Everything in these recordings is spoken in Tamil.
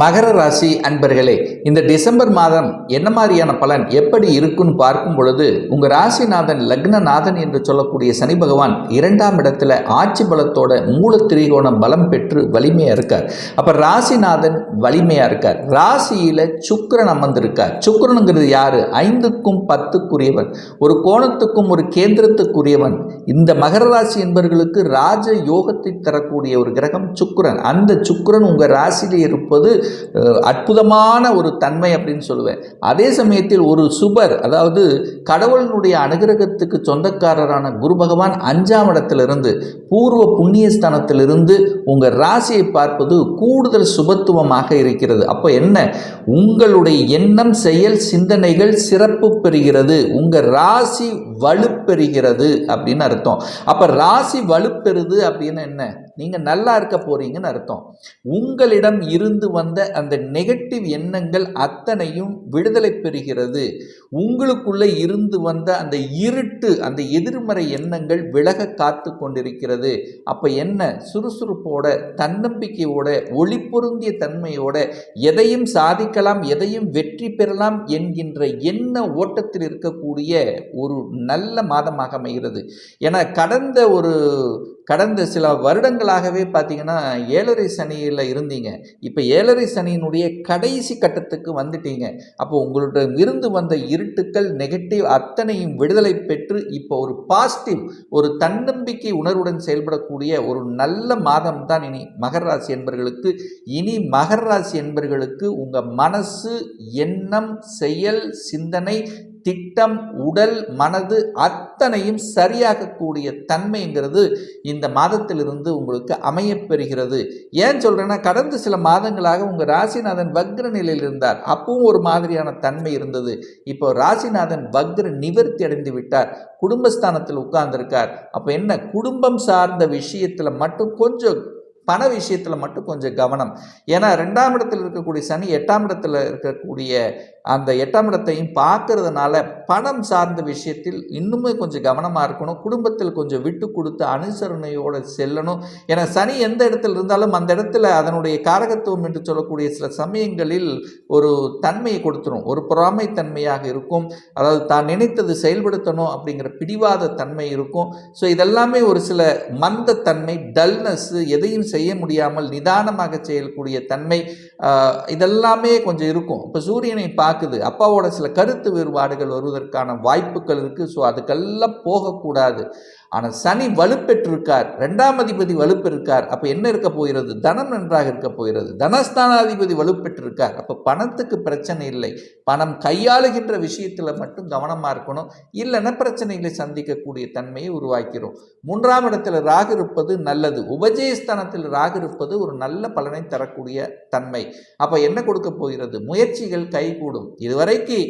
மகர ராசி அன்பர்களே இந்த டிசம்பர் மாதம் என்ன மாதிரியான பலன் எப்படி இருக்குன்னு பார்க்கும் பொழுது உங்கள் ராசிநாதன் லக்னநாதன் என்று சொல்லக்கூடிய சனி பகவான் இரண்டாம் இடத்துல ஆட்சி பலத்தோட மூல திரிகோணம் பலம் பெற்று வலிமையாக இருக்கார். அப்போ ராசிநாதன் வலிமையாக இருக்கார். ராசியில் சுக்கிரன் அமர்ந்திருக்கார். சுக்கிரனுங்கிறது யார்? ஐந்துக்கும் பத்துக்குரியவன். ஒரு கோணத்துக்கும் ஒரு கேந்திரத்துக்குரியவன். இந்த மகர ராசி என்பவர்களுக்கு ராஜ யோகத்தை தரக்கூடிய ஒரு கிரகம் சுக்கிரன். அந்த சுக்கிரன் உங்கள் ராசியில் இருப்பது அற்புதமான ஒரு தன்மை அப்படின்னு சொல்லுவேன். அதே சமயத்தில் ஒரு சுபர் அதாவது கடவுளினுடைய அனுகிரகத்துக்கு சொந்தக்காரரான குரு பகவான் அஞ்சாம் இடத்திலிருந்து பூர்வ புண்ணியஸ்தானத்திலிருந்து உங்கள் ராசியை பார்ப்பது கூடுதல் சுபத்துவமாக இருக்கிறது. அப்போ என்ன? உங்களுடைய எண்ணம் செயல் சிந்தனைகள் சிறப்பு பெறுகிறது. உங்கள் ராசி வலுப்பெறுகிறது அப்படின்னு அர்த்தம். அப்போ ராசி வலுப்பெறுது அப்படின்னு என்ன? நீங்கள் நல்லா இருக்க போறீங்கன்னு அர்த்தம். உங்களிடம் இருந்து வந்த அந்த நெகட்டிவ் எண்ணங்கள் அத்தனையும் விடுதலை பெறுகிறது. உங்களுக்குள்ளே இருந்து வந்த அந்த இருட்டு அந்த எதிர்மறை எண்ணங்கள் விலக காத்து கொண்டிருக்கிறது. அப்போ என்ன? சுறுசுறுப்போட தன்னம்பிக்கையோட ஒளி பொருந்திய தன்மையோட எதையும் சாதிக்கலாம் எதையும் வெற்றி பெறலாம் என்கின்ற எண்ண ஓட்டத்தில் இருக்கக்கூடிய ஒரு நல்ல மாதமாக அமைகிறது. ஏன்னா கடந்த ஒரு கடந்த சில வருடங்களாகவே பார்த்தீங்கன்னா ஏழரை சனியில் இருந்தீங்க. இப்போ ஏழரை சனியினுடைய கடைசி கட்டத்துக்கு வந்துட்டீங்க. அப்போ உங்களுடைய இருந்து வந்த இருட்டுக்கள் நெகட்டிவ் அத்தனையும் விடுதலை பெற்று இப்போ ஒரு பாசிட்டிவ் ஒரு தன்னம்பிக்கை உணர்வுடன் செயல்படக்கூடிய ஒரு நல்ல மாதம் தான் இனி மகர ராசி என்பர்களுக்கு. இனி மகர ராசி என்பர்களுக்கு உங்கள் மனசு எண்ணம் செயல் சிந்தனை திட்டம் உடல் மனது அத்தனையும் சரியாகக்கூடிய தன்மைங்கிறது இந்த மாதத்திலிருந்து உங்களுக்கு அமையப்பெறுகிறது ஏன் சொல்கிறேன்னா கடந்த சில மாதங்களாக உங்கள் ராசிநாதன் வக்ர நிலையில் இருந்தார். அப்பவும் ஒரு மாதிரியான தன்மை இருந்தது. இப்போ ராசிநாதன் வக்ர நிவர்த்தி அடைந்து விட்டார். குடும்பஸ்தானத்தில் உட்கார்ந்திருக்கார். அப்போ என்ன? குடும்பம் சார்ந்த விஷயத்தில் மட்டும் கொஞ்சம் பண விஷயத்தில் மட்டும் கொஞ்சம் கவனம். ஏன்னா ரெண்டாம் இடத்தில் இருக்கக்கூடிய சனி எட்டாம் இடத்துல இருக்கக்கூடிய அந்த எட்டாம் இடத்தையும் பார்க்கறதுனால பணம் சார்ந்த விஷயத்தில் இன்னுமே கொஞ்சம் கவனமாக இருக்கணும். குடும்பத்தில் கொஞ்சம் விட்டு கொடுத்து அனுசரணையோடு செல்லணும். ஏன்னா சனி எந்த இடத்துல இருந்தாலும் அந்த இடத்துல அதனுடைய காரகத்துவம் என்று சொல்லக்கூடிய சில சமயங்களில் ஒரு தன்மையை கொடுத்துரும். ஒரு பொறாமைத்தன்மையாக இருக்கும். அதாவது தான் நினைத்தது செயல்படுத்தணும் அப்படிங்கிற பிடிவாத தன்மை இருக்கும். ஸோ இதெல்லாமே ஒரு சில மந்தத்தன்மை டல்னஸ் எதையும் செய்ய முடியாமல் நிதானமாக செய்யக்கூடிய தன்மை இதெல்லாமே கொஞ்சம் இருக்கும். இப்போ சூரியனை பார்க்க பார்க்குது அப்பாவோட சில கருத்து வேறுபாடுகள் வருவதற்கான வாய்ப்புகள் இருக்குது ஸோ அதுக்கெல்லாம் போகக்கூடாது. ஆனால் சனி வலுப்பெற்றிருக்கார் ரெண்டாம் அதிபதி வலுப்பெற்றிருக்கார் அப்போ என்ன இருக்க போகிறது? தனம் நன்றாக இருக்க போகிறது. தனஸ்தானாதிபதி வலுப்பெற்றிருக்கார். அப்போ பணத்துக்கு பிரச்சனை இல்லை. பணம் கையாளுகின்ற விஷயத்தில் மட்டும் கவனமாக இருக்கணும். இல்லைன்னா பிரச்சனைகளை சந்திக்கக்கூடிய தன்மையை உருவாக்கிறோம். மூன்றாம் இடத்தில் ராகு இருப்பது நல்லது. உபஜயஸ்தானத்தில் ராகு இருப்பது ஒரு நல்ல பலனை தரக்கூடிய தன்மை. அப்போ என்ன கொடுக்க போகிறது? முயற்சிகள் கைகூடும். இதுவரைக்கு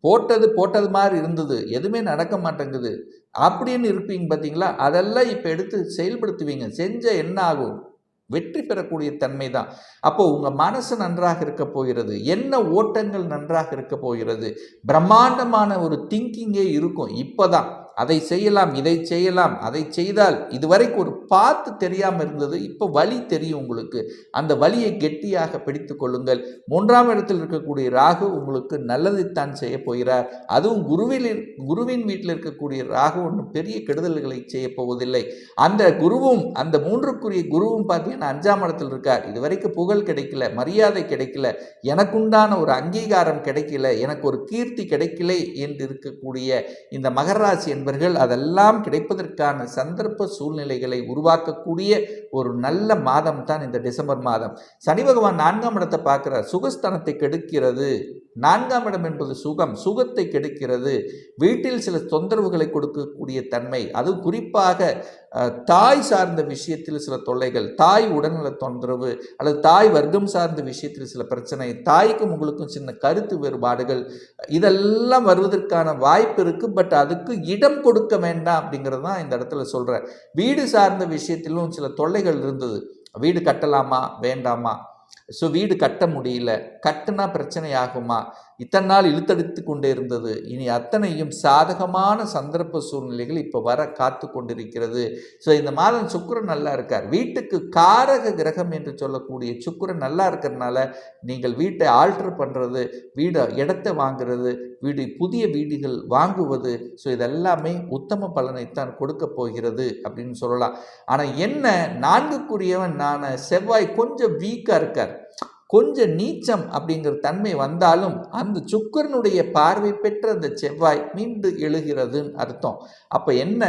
போட்டது போட்டது மாதிரி இருந்தது. எதுவுமே நடக்க மாட்டேங்குது. அப்படின்னு இருப்பீங்க பார்த்தீங்களா? அதெல்லாம் இப்போ எடுத்து செயல்படுத்துவீங்க. செஞ்ச என்ன ஆகும்? வெற்றி பெறக்கூடிய தன்மை தான். அப்போ உங்கள் மனசு நன்றாக இருக்க போகிறது. என்ன ஓட்டங்கள் நன்றாக இருக்க போகிறது? பிரம்மாண்டமான ஒரு திங்கிங்கே இருக்கும். இப்போ தான் அதை செய்யலாம் இதை செய்யலாம் அதை செய்தால் இதுவரைக்கும் ஒரு பார்த்து தெரியாமல் இருந்தது இப்போ வழி தெரியும் உங்களுக்கு. அந்த வழியை கெட்டியாக பிடித்து கொள்ளுங்கள். மூன்றாம் இடத்தில் இருக்கக்கூடிய ராகு உங்களுக்கு நல்லதைத்தான் செய்ய போகிறார். அதுவும் குருவில் குருவின் வீட்டில் இருக்கக்கூடிய ராகு ஒன்றும் பெரிய கெடுதல்களை செய்ய போவதில்லை. அந்த குருவும் அந்த மூன்றுக்குரிய குருவும் பார்த்தீங்கன்னா அஞ்சாம் இடத்தில் இருக்கார். இதுவரைக்கும் புகழ் கிடைக்கல மரியாதை கிடைக்கல எனக்குண்டான ஒரு அங்கீகாரம் கிடைக்கல எனக்கு ஒரு கீர்த்தி கிடைக்கல என்று இருக்கக்கூடிய இந்த மகராசி என்பர்கள் அதெல்லாம் கிடைப்பதற்கான சந்தர்ப்ப சூழ்நிலைகளை உருவாக்கக்கூடிய ஒரு நல்ல மாதம் தான் இந்த டிசம்பர் மாதம். சனி பகவான் நான்காம் இடத்தை பார்க்கிறார். சுகஸ்தானத்தை கெடுக்கிறது. நான்காம் இடம் என்பது சுகம். சுகத்தை கெடுக்கிறது. வீட்டில் சில தொந்தரவுகளை கொடுக்கக்கூடிய தன்மை. அதுவும் குறிப்பாக தாய் சார்ந்த விஷயத்தில் சில தொல்லைகள். தாய் உடல்நல தொந்தரவு அல்லது தாய் வர்க்கம் சார்ந்த விஷயத்தில் சில பிரச்சனை. தாய்க்கும் உங்களுக்கும் சின்ன கருத்து வேறுபாடுகள். இதெல்லாம் வருவதற்கான வாய்ப்பு இருக்குது பட் அதுக்கு இடம் கொடுக்க வேண்டாம் அப்படிங்கிறது தான் இந்த இடத்துல சொல்கிறேன் வீடு சார்ந்த விஷயத்திலும் சில தொல்லைகள் இருந்தது. வீடு கட்டலாமா? வேண்டாமா? ஸோ வீடு கட்ட முடியல. கட்டுனா பிரச்சனை ஆகுமா இத்தனை நாள் இழுத்தடித்து கொண்டே இருந்தது. இனி அத்தனையும் சாதகமான சந்தர்ப்ப சூழ்நிலைகள் இப்போ வர காத்து கொண்டிருக்கிறது. ஸோ இந்த மாதம் சுக்கரன் நல்லா இருக்கார். வீட்டுக்கு காரக கிரகம் என்று சொல்லக்கூடிய சுக்கிரன் நல்லா இருக்கிறதுனால நீங்கள் வீட்டை ஆல்டர் பண்ணுறது வீடு இடத்தை வாங்குறது வீடு புதிய வீடுகள் வாங்குவது ஸோ இதெல்லாமே உத்தம பலனைத்தான் கொடுக்க போகிறது அப்படின்னு சொல்லலாம். ஆனால் என்ன? நான்குக்குரியவன் நான். செவ்வாய் கொஞ்சம் வீக்காக இருக்கார். கொஞ்சம் நீச்சம் அப்படிங்கிற தன்மை வந்தாலும் அந்த சுக்கரனுடைய பார்வை பெற்ற அந்த செவ்வாய் மீண்டு எழுகிறதுன்னு அர்த்தம். அப்போ என்ன?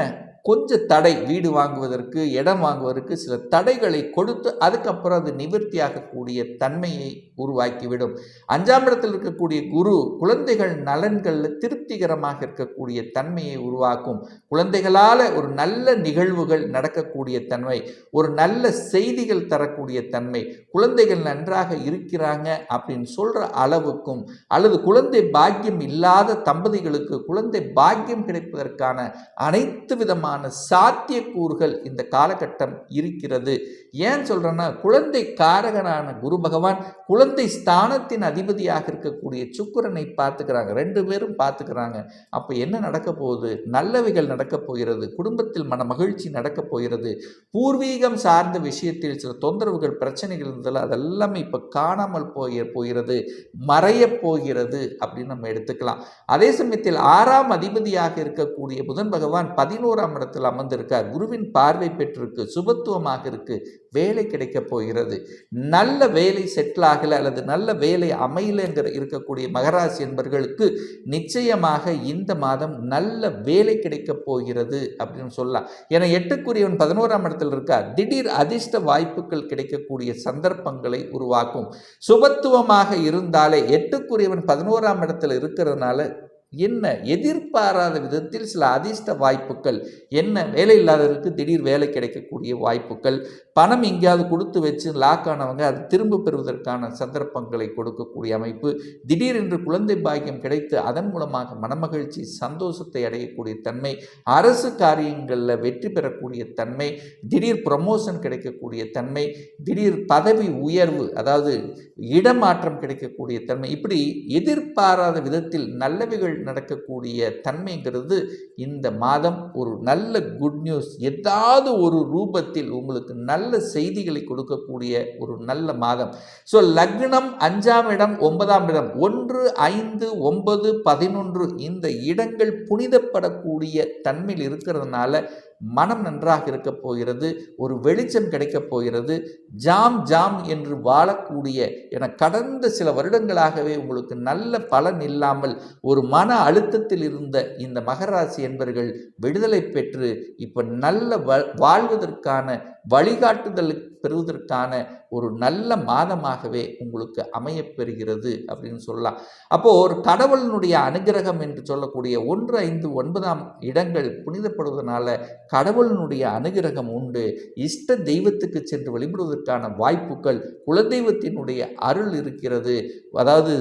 கொஞ்சம் தடை வீடு வாங்குவதற்கு இடம் வாங்குவதற்கு சில தடைகளை கொடுத்து அதுக்கப்புறம் அது நிவர்த்தியாகக்கூடிய தன்மையை உருவாக்கிவிடும். அஞ்சாம் இடத்தில் இருக்கக்கூடிய குரு குழந்தைகள் நலன்களில் திருப்திகரமாக இருக்கக்கூடிய தன்மையை உருவாக்கும். குழந்தைகளால் ஒரு நல்ல நிகழ்வுகள் நடக்கக்கூடிய தன்மை ஒரு நல்ல செய்திகள் தரக்கூடிய தன்மை. குழந்தைகள் நன்றாக இருக்கிறாங்க அப்படின்னு சொல்கிற அளவுக்கும் அல்லது குழந்தை பாக்கியம் இல்லாத தம்பதிகளுக்கு குழந்தை பாக்கியம் கிடைப்பதற்கான அனைத்து விதமான சாத்தியக்கூறுகள் இந்த காலகட்டம் இருக்கிறது. ஏன் சொல்கிறேன்னா குழந்தை காரகனான குரு பகவான் குழந்தை ஸ்தானத்தின் அதிபதியாக இருக்கக்கூடிய சுக்கிரனை பார்த்துக்கிறாங்க. ரெண்டு பேரும் பார்த்துக்கிறாங்க. அப்போ என்ன நடக்க போகுது? நல்லவைகள் நடக்கப் போகிறது. குடும்பத்தில் மன மகிழ்ச்சி நடக்கப் போகிறது. பூர்வீகம் சார்ந்த விஷயத்தில் சில தொந்தரவுகள் பிரச்சனைகள் இருந்ததால் அதெல்லாமே இப்போ காணாமல் போய போகிறது. மறையப் போகிறது அப்படின்னு நம்ம எடுத்துக்கலாம். அதே சமயத்தில் ஆறாம் அதிபதியாக இருக்கக்கூடிய புதன் பகவான் பதினோராம் இடத்தில் அமர்ந்திருக்கார். குருவின் பார்வை பெற்றிருக்கு. சுபத்துவமாக இருக்கு. வேலை கிடைக்க போகிறது. நல்ல வேலை செட்டில் ஆகலை அல்லது நல்ல வேலை அமையலைங்கிற இருக்கக்கூடிய மகராசி என்பர்களுக்கு நிச்சயமாக இந்த மாதம் நல்ல வேலை கிடைக்க போகிறது அப்படின்னு சொல்லலாம். ஏன்னா எட்டுக்குரியவன் பதினோராம் இடத்தில் இருக்கார். திடீர் அதிர்ஷ்ட வாய்ப்புகள் கிடைக்கக்கூடிய சந்தர்ப்பங்களை உருவாக்கும். சுபத்துவமாக இருந்தாலே எட்டுக்குரியவன் பதினோராம் இடத்தில் இருக்கிறதுனால என்ன எதிர்பாராத விதத்தில் சில அதிர்ஷ்ட வாய்ப்புகள்? என்ன வேலை இல்லாதவருக்கு திடீர் வேலை கிடைக்கக்கூடிய வாய்ப்புகள்? பணம் எங்கேயாவது கொடுத்து வச்சு லாக் ஆனவங்க அது திரும்ப பெறுவதற்கான சந்தர்ப்பங்களை கொடுக்கக்கூடிய அமைப்பு. திடீரென்று குழந்தை பாக்கியம் கிடைத்து அதன் மூலமாக மனமகிழ்ச்சி சந்தோஷத்தை அடையக்கூடிய தன்மை அரசு காரியங்களில் வெற்றி பெறக்கூடிய தன்மை திடீர் ப்ரமோஷன் கிடைக்கக்கூடிய தன்மை திடீர் பதவி உயர்வு அதாவது இடமாற்றம் கிடைக்கக்கூடிய தன்மை இப்படி எதிர்பாராத விதத்தில் நல்லவைகள் நடக்கக்கூடிய தன்மைங்கிறது இந்த மாதம் ஒரு நல்ல குட் நியூஸ் ஏதாவது ஒரு ரூபத்தில் உங்களுக்கு நல்ல செய்திகளை கொடுக்கக்கூடிய ஒரு நல்ல மாதம். ஸோ லக்னம் அஞ்சாம் இடம் ஒன்பதாம் இடம். ஒன்று ஐந்து ஒன்பது பதினொன்று இந்த இடங்கள் புனிதப்படக்கூடிய தன்மையில் இருக்கிறதுனால மனம் நன்றாக இருக்க போகிறது ஒரு வெளிச்சம் கிடைக்கப் போகிறது ஜாம் ஜாம் என்று வாழக்கூடிய என கடந்த சில வருடங்களாகவே உங்களுக்கு நல்ல பலன் இல்லாமல் ஒரு மன அழுத்தத்தில் இருந்த இந்த மகராசி என்பர்கள் விடுதலை பெற்று இப்போ நல்ல வாழ்வதற்கான வழிகாட்டுதல் பெறுவதற்கான ஒரு நல்ல மாதமாகவே உங்களுக்கு அமையப்பெறுகிறது அப்படின்னு சொல்லலாம். அப்போது ஒரு கடவுளினுடைய அனுகிரகம் என்று சொல்லக்கூடிய ஒன்று ஐந்து ஒன்பதாம் இடங்கள் புனிதப்படுவதனால கடவுளினுடைய அனுகிரகம் உண்டு. இஷ்ட தெய்வத்துக்கு சென்று வழிபடுவதற்கான வாய்ப்புகள் குலதெய்வத்தினுடைய அருள் இருக்கிறது. அதாவது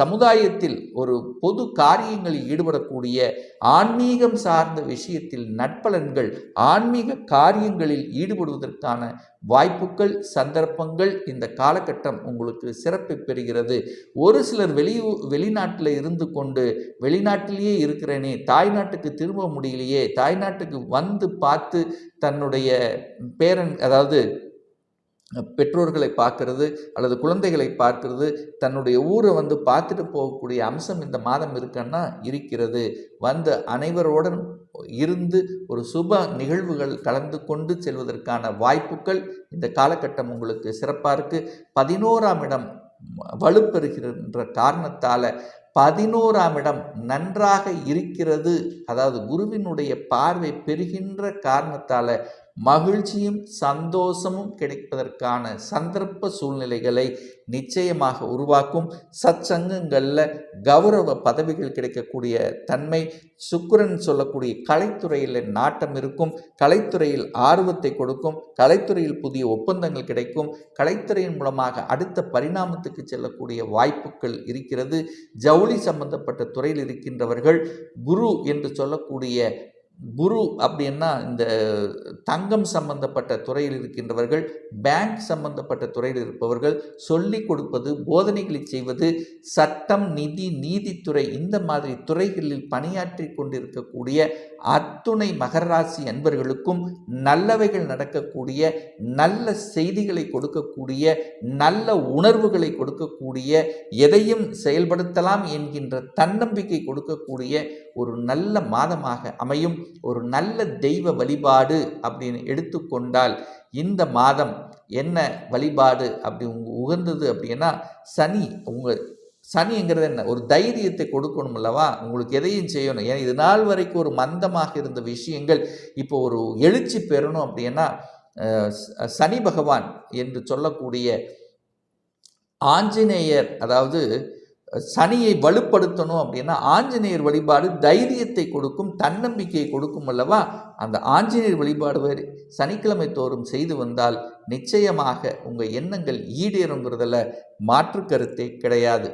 சமுதாயத்தில் ஒரு பொது காரியங்களில் ஈடுபடக்கூடிய ஆன்மீகம் சார்ந்த விஷயத்தில் நட்பலன்கள் ஆன்மீக காரியங்களில் ஈடுபடுவதற்கான வாய்ப்புகள் சந்தர்ப்பங்கள் இந்த காலகட்டம் உங்களுக்கு சிறப்பு பெறுகிறது. ஒரு சிலர் வெளி வெளிநாட்டில் இருந்து கொண்டு வெளிநாட்டிலேயே இருக்கிறேனே தாய்நாட்டுக்கு திரும்ப முடியலையே தாய்நாட்டுக்கு வந்து பார்த்து தன்னுடைய பேரன் அதாவது பெற்றோர்களை பார்க்கறது அல்லது குழந்தைகளை பார்க்கறது. தன்னுடைய ஊரை வந்து பார்த்துட்டு போகக்கூடிய அம்சம் இந்த மாதம் இருக்குன்னா இருக்கிறது. வந்து அனைவரோடன் இருந்து ஒரு சுப நிகழ்வுகள் கலந்து கொண்டு செல்வதற்கான வாய்ப்புகள் இந்த காலகட்டம் உங்களுக்கு சிறப்பாக இருக்குது பதினோராம் இடம் வலுப்பெறுகின்ற காரணத்தால் பதினோராம் இடம் நன்றாக இருக்கிறது. அதாவது குருவினுடைய பார்வை பெறுகின்ற காரணத்தால் மகிழ்ச்சியும் சந்தோஷமும் கிடைப்பதற்கான சந்தர்ப்ப சூழ்நிலைகளை நிச்சயமாக உருவாக்கும். சச்சங்கங்களில் கௌரவ பதவிகள் கிடைக்கக்கூடிய தன்மை சுக்கரன் சொல்லக்கூடிய கலைத்துறையில் நாட்டம் இருக்கும். கலைத்துறையில் ஆர்வத்தை கொடுக்கும். கலைத்துறையில் புதிய ஒப்பந்தங்கள் கிடைக்கும். கலைத்துறையின் மூலமாக அடுத்த பரிணாமத்துக்கு செல்லக்கூடிய வாய்ப்புகள் இருக்கிறது. ஜவுளி சம்பந்தப்பட்ட துறையில் இருக்கின்றவர்கள் குரு என்று சொல்லக்கூடிய குரு அப்படின்னா இந்த தங்கம் சம்பந்தப்பட்ட துறையில் இருக்கின்றவர்கள் பேங்க் சம்பந்தப்பட்ட துறையில் இருப்பவர்கள் சொல்லி கொடுப்பது போதனைகளை செய்வது சட்டம் நிதி நீதித்துறை இந்த மாதிரி துறைகளில் பணியாற்றி கொண்டிருக்கக்கூடிய அத்துணை மகராசி என்பர்களுக்கும் அன்பர்களுக்கும் நல்லவைகள் நடக்கக்கூடிய நல்ல செய்திகளை கொடுக்கக்கூடிய நல்ல உணர்வுகளை கொடுக்கக்கூடிய எதையும் செயல்படுத்தலாம் என்கின்ற தன்னம்பிக்கை கொடுக்கக்கூடிய ஒரு நல்ல மாதமாக அமையும். ஒரு நல்ல தெய்வ வழிபாடு அப்படின்னு எடுத்துக்கொண்டால் இந்த மாதம் என்ன வழிபாடு அப்படி உகந்தது அப்படின்னா சனி. உங்கள் சனிங்கிறது என்ன? ஒரு தைரியத்தை கொடுக்கணும் அல்லவா? உங்களுக்கு எதையும் செய்யணும். ஏன்னா இது நாள் வரைக்கும் ஒரு மந்தமாக இருந்த விஷயங்கள். இப்போ ஒரு எழுச்சி பெறணும் அப்படின்னா சனி பகவான் என்று சொல்லக்கூடிய ஆஞ்சநேயர் அதாவது சனியை வலுப்படுத்தணும் அப்படின்னா ஆஞ்சநேயர் வழிபாடு தைரியத்தை கொடுக்கும் தன்னம்பிக்கையை கொடுக்கும் அல்லவா? அந்த ஆஞ்சநேயர் வழிபாடு வேறு. சனிக்கிழமை தோறும் செய்து வந்தால் நிச்சயமாக உங்கள் எண்ணங்கள் ஈடேறுங்கிறதுல மாற்று கருத்தே கிடையாது.